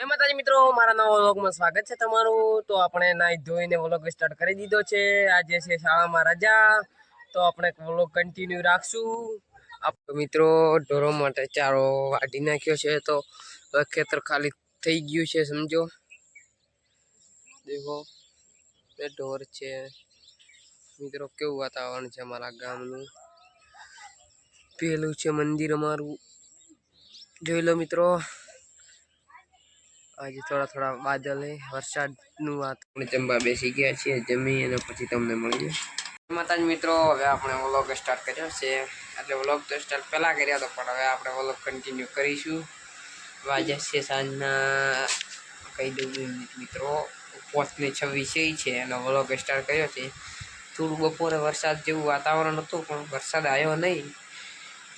જય માતાજી મિત્રો, મારા નવા વ્લોગમાં સ્વાગત છે તમારું. તો આપણે નાઈ ધોઈને વ્લોગ સ્ટાર્ટ કરી દીધો છે. આજે છે શાળામાં રજા. તો આપણે વ્લોગ કન્ટિન્યુ રાખશું. મિત્રો, ઢોરો માટે ચારો વાઢી નાખ્યો છે. તો ખેતર ખાલી થઈ ગયું છે, સમજો. દેખો એ ઢોર છે. મિત્રો, કેવું વાતાવરણ છે અમારા ગામનું? પેલું છે મંદિર અમારું. જોઈ લો મિત્રો. આજે થોડા થોડા હે વરસાદનું વાત જમવા બેસી ગયા છીએ, જમી અને પછી તમને મળીએ. માતાજી મિત્રો, હવે આપણે વ્લોગ સ્ટાર્ટ કર્યો છે. એટલે વ્લોગ તો સ્ટાર્ટ પહેલાં કર્યા હતો પણ હવે આપણે વ્લોગ કન્ટિન્યુ કરીશું. વાગ્યા છે સાંજના, કહી દઉં મિત્રો પોચને છવ્વીસ છે એનો વ્લોગ સ્ટાર્ટ કર્યો છે. થોડું બપોરે વરસાદ જેવું વાતાવરણ હતું, પણ વરસાદ આવ્યો નહીં.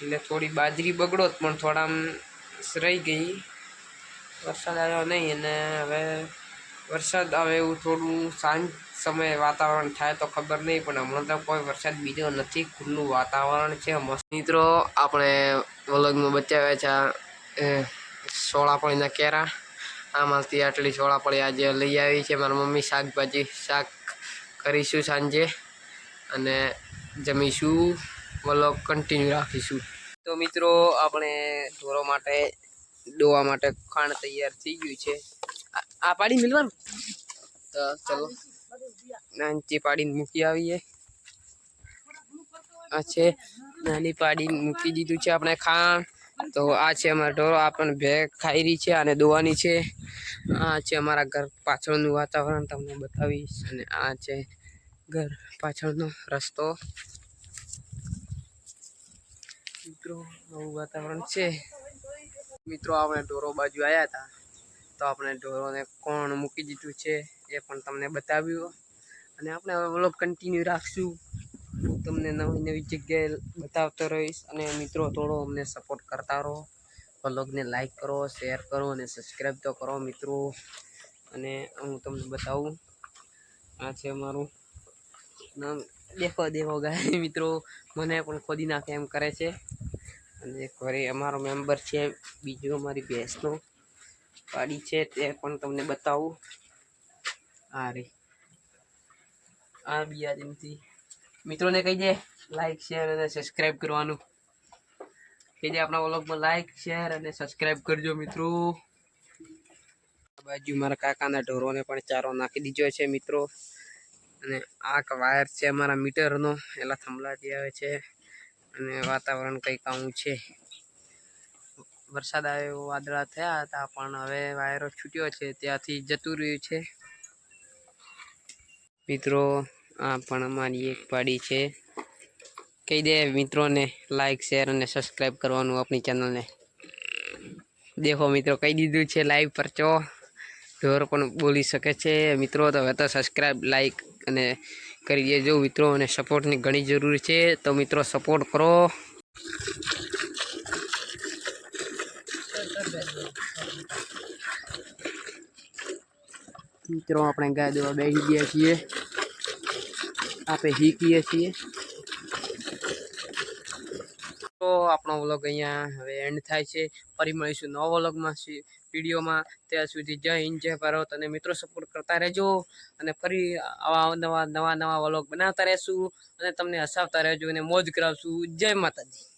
એટલે થોડી બાજરી બગડો પણ થોડા રહી ગઈ. વરસાદ આવ્યો નહીં અને હવે વરસાદ આવે એવું થોડું સાંજ સમયે વાતાવરણ થાય તો ખબર નહીં, પણ હમણાં તો કોઈ વરસાદ બીજો નથી, ખુલ્લું વાતાવરણ છે મિત્રો, આપણે વલગમાં બચાવ્યા છે સોળાપણીના કેરા. આમાંથી આટલી સોળાપણી આજે લઈ આવી છે, મારા મમ્મી શાકભાજી, શાક કરીશું સાંજે અને જમીશું. વલોગ કન્ટિન્યુ રાખીશું. તો મિત્રો, આપણે ઢોરો માટે દોવા માટે ખાણ તૈયાર થઈ ગયું છે. આ- પાડી મિલવાનું? તો ચલો. નાનચી પાડીને મૂકી આવીએ. આ છે, નાની પાડીને મૂકી દીધું છે આપણે ખાણ. તો આ છે અમારો ઢોરો આપણને ભેગ ખાઈ રહી છે અને દોવાની છે. આ છે અમારા ઘર પાછળનું વાતાવરણ, તમને બતાવીશ. અને આ છે ઘર પાછળનો રસ્તો. મિત્રો, નવું વાતાવરણ છે. મિત્રો, આપણે ઢોરો બાજુ આવ્યા હતા તો આપણે ઢોરોને કોણ મૂકી દીધું છે એ પણ તમને બતાવ્યું. અને આપણે હવે વ્લોગ કન્ટિન્યુ રાખશું. તમને નવી નવી જગ્યાએ બતાવતો રહીશ. અને મિત્રો, થોડો અમને સપોર્ટ કરતા રહો. વ્લોગને લાઈક કરો શેર કરો, અને સબસ્ક્રાઈબ તો કરો મિત્રો. અને હું તમને બતાવું. આ છે અમારું નામ. દેખો દેખો ગાય, મિત્રો. મને પણ ખોદી નાખે એમ કરે છે. અને એક વળી અમારો મેમ્બર છે, બીજો અમારી ભેંસનો પાડી છે, તે પણ તમને બતાવું. આ રે. આ બિયાજીમાંથી મિત્રોને કહી દે લાઈક શેર અને સબસ્ક્રાઈબ કરવાનું. કહી દે આપણા વ્લોગમાં લાઈક શેર અને સબસ્ક્રાઈબ કરજો મિત્રો. આ બાજુ મારા કાકાના ઢોરોને પણ ચારો નાખી દીધો છે મિત્રો. અને આ વાયર છે અમારા મીટરનો. એલા થંભલાથી આવે છે. અને વાતાવરણ કંઈક આવું છે. વરસાદ આવ્યો, વાદળા થયા હતા, પણ હવે વાયરો છૂટ્યો છે, ત્યાંથી જતું રહ્યું છે. મિત્રો, આ પણ અમારી એક પાડી છે. કહી દે મિત્રોને લાઈક શેર અને સબસ્ક્રાઈબ કરવાનું આપણી ચેનલને દેખો મિત્રો, કહી દીધું છે લાઈવ પર ચો ઢોર પણ બોલી શકે છે, મિત્રો, તો હવે તો સબસ્ક્રાઈબ લાઈક અને કરી દેજો મિત્રો, અને સપોર્ટની ઘણી જરૂર છે. તો મિત્રો સપોર્ટ કરો. મિત્રો, આપણે ગાય દેવા બેસી ગયા છીએ. આપણે શીખીએ છીએ. તો આપણો વ્લોગ અહીંયા હવે એન્ડ થાય છે. ફરી મળીશું નવા વ્લોગમાં વિડીયોમાં ત્યાં સુધી જય હિન્દ, જય ભારત અને મિત્રો સપોર્ટ કરતા રહેજો અને ફરી આવા નવા નવા નવા વ્લોગ બનાવતા રહેશું અને તમને હસાવતા રહેજો અને મોજ કરાવશું. જય માતાજી.